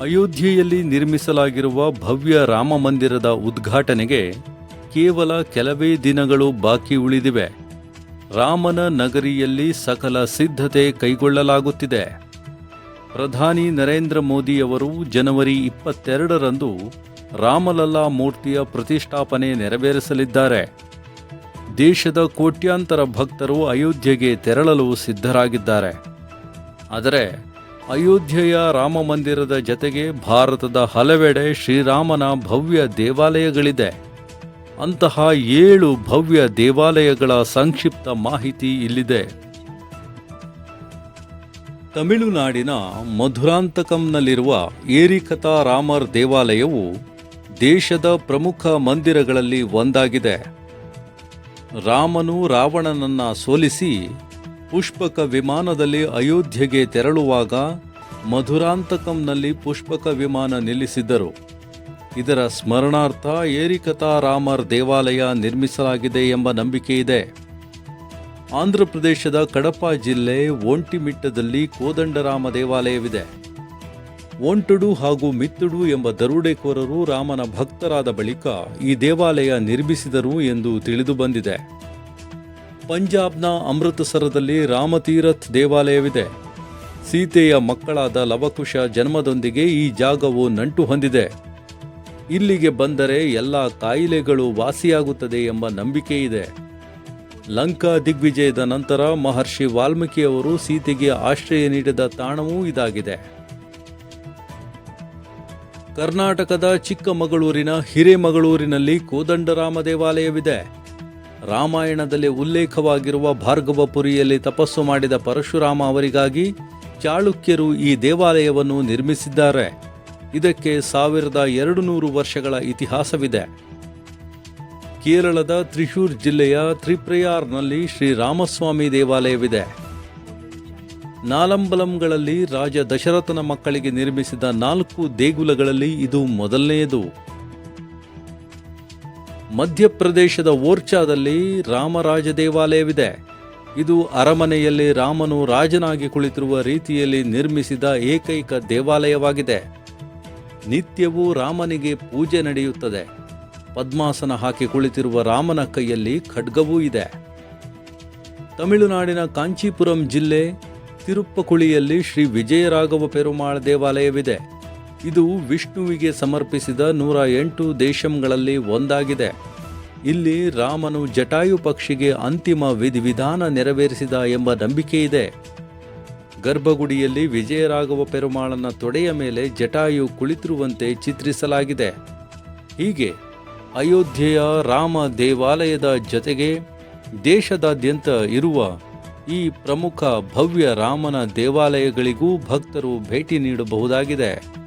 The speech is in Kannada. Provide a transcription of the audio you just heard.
ಅಯೋಧ್ಯೆಯಲ್ಲಿ ನಿರ್ಮಿಸಲಾಗಿರುವ ಭವ್ಯ ರಾಮ ಮಂದಿರದ ಉದ್ಘಾಟನೆಗೆ ಕೇವಲ ಕೆಲವೇ ದಿನಗಳು ಬಾಕಿ ಉಳಿದಿವೆ. ರಾಮನ ನಗರಿಯಲ್ಲಿ ಸಕಲ ಸಿದ್ಧತೆ ಕೈಗೊಳ್ಳಲಾಗುತ್ತಿದೆ. ಪ್ರಧಾನಿ ನರೇಂದ್ರ ಮೋದಿಯವರು ಜನವರಿ ಇಪ್ಪತ್ತೆರಡರಂದು ರಾಮಲಲ್ಲಾ ಮೂರ್ತಿಯ ಪ್ರತಿಷ್ಠಾಪನೆ ನೆರವೇರಿಸಲಿದ್ದಾರೆ. ದೇಶದ ಕೋಟ್ಯಾಂತರ ಭಕ್ತರು ಅಯೋಧ್ಯೆಗೆ ತೆರಳಲು ಸಿದ್ಧರಾಗಿದ್ದಾರೆ. ಆದರೆ ಅಯೋಧ್ಯೆಯ ರಾಮ ಮಂದಿರದ ಜತೆಗೆ ಭಾರತದ ಹಲವೆಡೆ ಶ್ರೀರಾಮನ ಭವ್ಯ ದೇವಾಲಯಗಳಿದೆ. ಅಂತಹ ಏಳು ಭವ್ಯ ದೇವಾಲಯಗಳ ಸಂಕ್ಷಿಪ್ತ ಮಾಹಿತಿ ಇಲ್ಲಿದೆ. ತಮಿಳುನಾಡಿನ ಮಧುರಾಂತಕಂನಲ್ಲಿರುವ ಏರಿಕತಾ ರಾಮರ್ ದೇವಾಲಯವು ದೇಶದ ಪ್ರಮುಖ ಮಂದಿರಗಳಲ್ಲಿ ಒಂದಾಗಿದೆ. ರಾಮನು ರಾವಣನನ್ನ ಸೋಲಿಸಿ ಪುಷ್ಪಕ ವಿಮಾನದಲ್ಲಿ ಅಯೋಧ್ಯೆಗೆ ತೆರಳುವಾಗ ಮಧುರಾಂತಕಂನಲ್ಲಿ ಪುಷ್ಪಕ ವಿಮಾನ ನಿಲ್ಲಿಸಿದ್ದರು. ಇದರ ಸ್ಮರಣಾರ್ಥ ಏರಿಕತಾ ರಾಮರ್ ದೇವಾಲಯ ನಿರ್ಮಿಸಲಾಗಿದೆ ಎಂಬ ನಂಬಿಕೆ ಇದೆ. ಆಂಧ್ರಪ್ರದೇಶದ ಕಡಪ ಜಿಲ್ಲೆ ಒಂಟಿಮಿಟ್ಟದಲ್ಲಿ ಕೋದಂಡರಾಮ ದೇವಾಲಯವಿದೆ. ಒಂಟುಡು ಹಾಗೂ ಮಿತ್ತುಡು ಎಂಬ ದರೋಡೆಕೋರರು ರಾಮನ ಭಕ್ತರಾದ ಬಳಿಕ ಈ ದೇವಾಲಯ ನಿರ್ಮಿಸಿದರು ಎಂದು ತಿಳಿದು ಬಂದಿದೆ. ಪಂಜಾಬ್ನ ಅಮೃತಸರದಲ್ಲಿ ರಾಮತೀರಥ್ ದೇವಾಲಯವಿದೆ. ಸೀತೆಯ ಮಕ್ಕಳಾದ ಲವಕುಶ ಜನ್ಮದೊಂದಿಗೆ ಈ ಜಾಗವು ನಂಟು ಹೊಂದಿದೆ. ಇಲ್ಲಿಗೆ ಬಂದರೆ ಎಲ್ಲ ಕಾಯಿಲೆಗಳು ವಾಸಿಯಾಗುತ್ತದೆ ಎಂಬ ನಂಬಿಕೆ ಇದೆ ಲಂಕಾ ದಿಗ್ವಿಜಯದ ನಂತರ ಮಹರ್ಷಿ ವಾಲ್ಮೀಕಿಯವರು ಸೀತೆಗೆ ಆಶ್ರಯ ನೀಡಿದ ತಾಣವೂ ಇದಾಗಿದೆ. ಕರ್ನಾಟಕದ ಚಿಕ್ಕಮಗಳೂರಿನ ಹಿರೇಮಗಳೂರಿನಲ್ಲಿ ಕೋದಂಡರಾಮ ದೇವಾಲಯವಿದೆ. ರಾಮಾಯಣದಲ್ಲಿ ಉಲ್ಲೇಖವಾಗಿರುವ ಭಾರ್ಗವಪುರಿಯಲ್ಲಿ ತಪಸ್ಸು ಮಾಡಿದ ಪರಶುರಾಮ ಅವರಿಗಾಗಿ ಚಾಳುಕ್ಯರು ಈ ದೇವಾಲಯವನ್ನು ನಿರ್ಮಿಸಿದ್ದಾರೆ. ಇದಕ್ಕೆ ಸಾವಿರದ ಎರಡು ನೂರು ವರ್ಷಗಳ ಇತಿಹಾಸವಿದೆ. ಕೇರಳದ ತ್ರಿಶೂರ್ ಜಿಲ್ಲೆಯ ತ್ರಿಪ್ರಯಾರ್ನಲ್ಲಿ ಶ್ರೀರಾಮಸ್ವಾಮಿ ದೇವಾಲಯವಿದೆ. ನಾಲಂಬಲಂಗಳಲ್ಲಿ ರಾಜ ದಶರಥನ ಮಕ್ಕಳಿಗೆ ನಿರ್ಮಿಸಿದ ನಾಲ್ಕು ದೇಗುಲಗಳಲ್ಲಿ ಇದು ಮೊದಲನೆಯದು. ಮಧ್ಯಪ್ರದೇಶದ ಓರ್ಚಾದಲ್ಲಿ ರಾಮರಾಜ ದೇವಾಲಯವಿದೆ. ಇದು ಅರಮನೆಯಲ್ಲಿ ರಾಮನು ರಾಜನಾಗಿ ಕುಳಿತಿರುವ ರೀತಿಯಲ್ಲಿ ನಿರ್ಮಿಸಿದ ಏಕೈಕ ದೇವಾಲಯವಾಗಿದೆ. ನಿತ್ಯವೂ ರಾಮನಿಗೆ ಪೂಜೆ ನಡೆಯುತ್ತದೆ. ಪದ್ಮಾಸನ ಹಾಕಿ ಕುಳಿತಿರುವ ರಾಮನ ಕೈಯಲ್ಲಿ ಖಡ್ಗವೂ ಇದೆ. ತಮಿಳುನಾಡಿನ ಕಾಂಚೀಪುರಂ ಜಿಲ್ಲೆ ತಿರುಪ್ಪಕುಳಿಯಲ್ಲಿ ಶ್ರೀ ವಿಜಯರಾಘವ ಪೆರುಮಾಳ ದೇವಾಲಯವಿದೆ. ಇದು ವಿಷ್ಣುವಿಗೆ ಸಮರ್ಪಿಸಿದ ನೂರ ಎಂಟು ದೇಶಂಗಳಲ್ಲಿ ಒಂದಾಗಿದೆ. ಇಲ್ಲಿ ರಾಮನು ಜಟಾಯು ಪಕ್ಷಿಗೆ ಅಂತಿಮ ವಿಧಿವಿಧಾನ ನೆರವೇರಿಸಿದ ಎಂಬ ನಂಬಿಕೆ ಇದೆ ಗರ್ಭಗುಡಿಯಲ್ಲಿ ವಿಜಯರಾಘವ ಪೆರುಮಾಳನ ತೊಡೆಯ ಮೇಲೆ ಜಟಾಯು ಕುಳಿತಿರುವಂತೆ ಚಿತ್ರಿಸಲಾಗಿದೆ. ಹೀಗೆ ಅಯೋಧ್ಯೆಯ ರಾಮ ದೇವಾಲಯದ ಜೊತೆಗೆ ದೇಶದಾದ್ಯಂತ ಇರುವ ಈ ಪ್ರಮುಖ ಭವ್ಯ ರಾಮನ ದೇವಾಲಯಗಳಿಗೂ ಭಕ್ತರು ಭೇಟಿ ನೀಡಬಹುದಾಗಿದೆ.